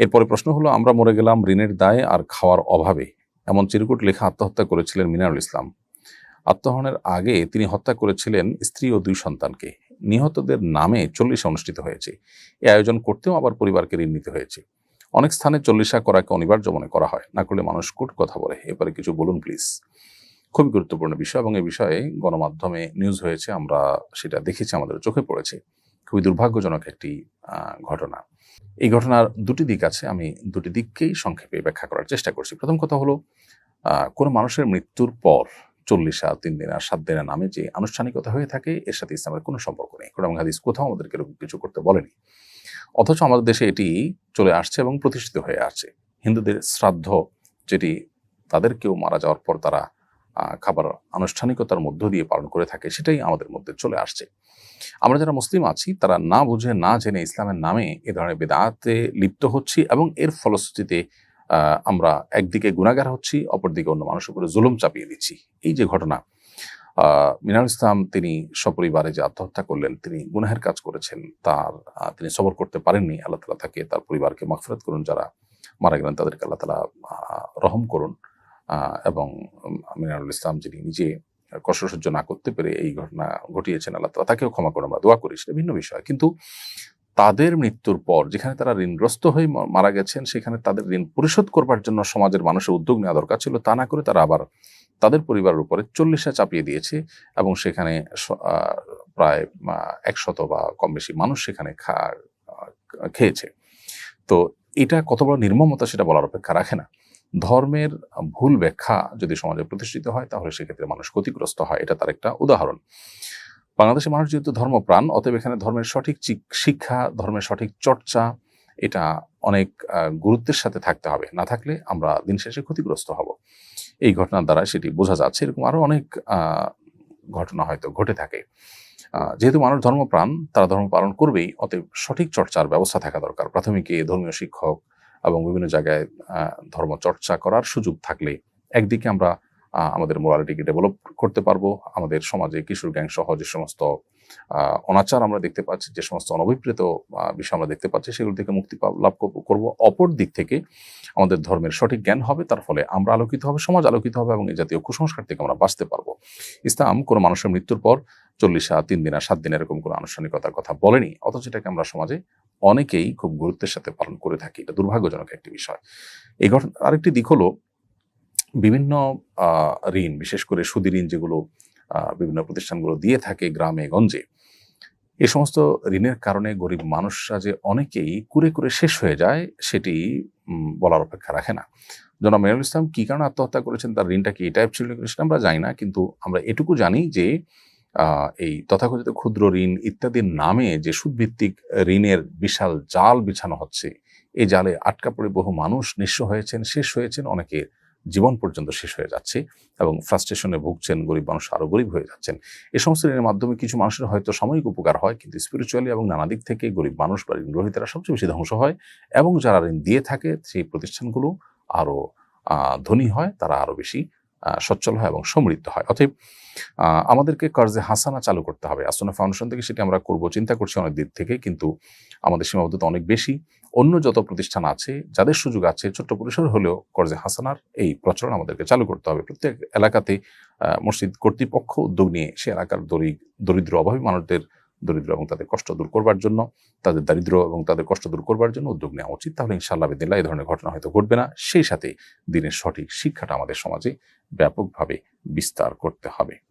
এরপরে প্রশ্ন হলো, আমরা মরে গেলাম ঋণের দায়ে আর খাওয়ার অভাবে। এমন চিরকুট লেখা আত্মহত্যা করেছিলেন মিনারুল ইসলাম। আত্মহরণের আগে তিনি হত্যা করেছিলেন স্ত্রী ও দুই সন্তানকে। নিহতদের নামে চল্লিশা অনুষ্ঠিত হয়েছে। এ আয়োজন করতেও আবার পরিবারকে ঋণ নিতে হয়েছে। অনেক স্থানে চল্লিশা করাকে অনিবার্য মনে করা হয়। না করলে মানুষ কুট কথা বলে। এবারে কিছু বলুন প্লিজ। খুবই গুরুত্বপূর্ণ বিষয় এবং এই বিষয়ে গণমাধ্যমে নিউজ হয়েছে। আমরা সেটা দেখেছি, আমাদের চোখে পড়েছে। খুবই দুর্ভাগ্যজনক একটি ঘটনা। এই ঘটনার দুটি দিক আছে, আমি দুটি দিককেই সংক্ষেপে ব্যাখ্যা করার চেষ্টা করছি। প্রথম কথা হলো কোনো মানুষের মৃত্যুর পর চল্লিশা তিন দিন আর সাত দিনের নামে যে আনুষ্ঠানিকতা হয়ে থাকে, এর সাথে ইসলামের কোনো সম্পর্ক নেই। কোরআন হাদিস কোথাও আমাদেরকে এরকম কিছু করতে বলেনি। অথচ আমাদের দেশে এটি চলে আসছে এবং প্রতিষ্ঠিত হয়ে আসছে। হিন্দুদের শ্রাদ্ধ যেটি, তাদের কেউ মারা যাওয়ার পর তারা খাবার আনুষ্ঠানিকতার মধ্য দিয়ে পালন করে থাকে সেটাই আমাদের মধ্যে চলে আসছে। আমরা যারা মুসলিম আছি তারা না বুঝে না জেনে ইসলামের নামে এ ধরনের বেদাতে লিপ্ত হচ্ছি এবং এর ফলশ্রুতিতে আমরা একদিকে গুণাগার হচ্ছি অপরদিকে অন্য মানুষের উপরে জুলুম চাপিয়ে দিচ্ছি। এই যে ঘটনা আহ, মিনারুল ইসলাম তিনি সপরিবারে যে আত্মহত্যা করলেন তিনি গুনাহের কাজ করেছেন তার তিনি সবর করতে পারেননি আল্লাহ তালা তাকে তার পরিবারকে মাগফিরাত করুন যারা মারা গেলেন তাদেরকে আল্লাহ তালা রহম করুন। এবং মিনারুল ইসলাম যিনি নিজে কষ্ট সহ্য না করতে পেরে এই ঘটনা ঘটিয়েছেন, আল্লাহ তাকেও ক্ষমা করে আমরা দোয়া করি, সেটা ভিন্ন বিষয়। কিন্তু তাদের মৃত্যুর পর যেখানে তারা ঋণগ্রস্ত হয়ে মারা গেছেন, সেখানে তাদের ঋণ পরিশোধ করবার জন্য সমাজের মানুষের উদ্যোগ নেওয়া দরকার ছিল। তা না করে তারা আবার তাদের পরিবারের উপরে চল্লিশে চাপিয়ে দিয়েছে এবং সেখানে প্রায় একশত বা কম বেশি মানুষ সেখানে খা খেয়েছে। তো এটা কত বড় নির্মমতা সেটা বলার অপেক্ষা রাখে না। ধর্মের ভুল ব্যাখ্যা যদি সমাজে প্রতিষ্ঠিত হয়, তাহলে সেক্ষেত্রে মানুষ ক্ষতিগ্রস্ত হয়। এটা তার একটা উদাহরণ। বাংলাদেশের মানুষ যেহেতু ধর্মপ্রাণ, অতএব এখানে ধর্মের সঠিক শিক্ষা, ধর্মের সঠিক চর্চা, এটা অনেক গুরুত্বের সাথে থাকতে হবে। না থাকলে আমরা দিন শেষে ক্ষতিগ্রস্ত হব। এই ঘটনার দ্বারা সেটি বোঝা যাচ্ছে। এরকম আরও অনেক ঘটনা হয়তো ঘটে থাকে। যেহেতু মানুষ ধর্মপ্রাণ, তারা ধর্ম পালন করবেই, অতএব সঠিক চর্চার ব্যবস্থা থাকা দরকার। প্রাথমিকে ধর্মীয় শিক্ষক এবং বিভিন্ন জায়গায় ধর্ম চর্চা করার সুযোগ থাকলে একদিকে আমরা আমাদের মোরালিটিকে ডেভেলপ করতে পারব, আমাদের সমাজে কিশোর গ্যাং সহ যে সমস্ত অনাচার আমরা দেখতে পাচ্ছি, যে সমস্ত অনভিপ্রেত বিষয় আমরা দেখতে পাচ্ছি, সেগুলো থেকে মুক্তি লাভ করব- করব। অপর দিক থেকে আমাদের ধর্মের সঠিক জ্ঞান হবে, তার ফলে আমরা আলোকিত হবে, সমাজ আলোকিত হবে এবং এই জাতীয় কুসংস্কার থেকে আমরা বাঁচতে পারব। ইসলাম কোনো মানুষের মৃত্যুর পর চল্লিশা তিন দিন আর সাত দিন এরকম কোনো আনুষ্ঠানিকতার কথা বলেনি, অথচ এটাকে আমরা সমাজে অনেকেই খুব গুরুত্বের সাথে পালন করে থাকি। এটা দুর্ভাগ্যজনক একটি বিষয়। এই ঘটনা আরেকটি দিক হলো বিভিন্ন ঋণ, বিশেষ করে সুদী ঋণ যেগুলো বিভিন্ন প্রতিষ্ঠানগুলো দিয়ে থাকে গ্রামে, গঞ্জে এই সমস্ত ঋণের কারণে গরিব মানুষরা যে অনেকেই কুরে কুরে শেষ হয়ে যায়, সেটি বলার অপেক্ষা রাখে না। জনাব মেয়রুল ইসলাম কী কারণে আত্মহত্যা করেছেন, তার ঋণটা কি টাইপ ছিল, সেটা আমরা জানি না, কিন্তু আমরা এটুকু জানি যে এই তথাকথিত ক্ষুদ্র ঋণ ইত্যাদির নামে যে সুদভিত্তিক ঋণের বিশাল জাল বিছানো হচ্ছে, এই জালে আটকা পড়ে বহু মানুষ নিঃস্ব হয়েছেন, শেষ হয়েছেন অনেকে জীবন পর্যন্ত শেষ হয়ে যাচ্ছে এবং ফ্রাস্ট্রেশনে ভুগছেন, গরিব মানুষ আরও গরিব হয়ে যাচ্ছেন। এ সমস্ত ঋণের মাধ্যমে কিছু মানুষের হয়তো সাময়িক উপকার হয়, কিন্তু স্পিরিচুয়ালি এবং নানা দিক থেকে গরিব মানুষ বা ঋণ গ্রহীতারা সবচেয়ে বেশি ধ্বংস হয় এবং যারা ঋণ দিয়ে থাকে, সেই প্রতিষ্ঠানগুলো আরও ধনী হয়, তারা আরও বেশি সচ্ছল হয় এবং সমৃদ্ধ হয়। অতএব আমাদেরকে কর্জে হাসানা চালু করতে হবে। আসনা ফাউন্ডেশন থেকে সেটি আমরা করব। চিন্তা করছি অনেক দিক থেকে, কিন্তু আমাদের সীমাবদ্ধতা অনেক বেশি। অন্য যত প্রতিষ্ঠান আছে, যাদের সুযোগ আছে, ছোট্ট পরিসর হলেও কর্জে হাসানার এই প্রচলন আমাদেরকে চালু করতে হবে। প্রত্যেক এলাকাতে মসজিদ কর্তৃপক্ষ উদ্যোগ নিয়ে সে এলাকার দরিদ্র দরিদ্র, অভাবী মানুষদের দরিদ্র এবং তাদের কষ্ট দূর করবার জন্য, তাদের দারিদ্র এবং তাদের কষ্ট দূর করবার জন্য উদ্যোগ নেওয়া উচিত, তাহলে ইনশাআল্লাহ বিদিল্লাহ এই ধরনের ঘটনা হয়তো ঘটবে না। সেই সাথে দিনের সঠিক শিক্ষাটা আমাদের সমাজে ব্যাপকভাবে বিস্তার করতে হবে।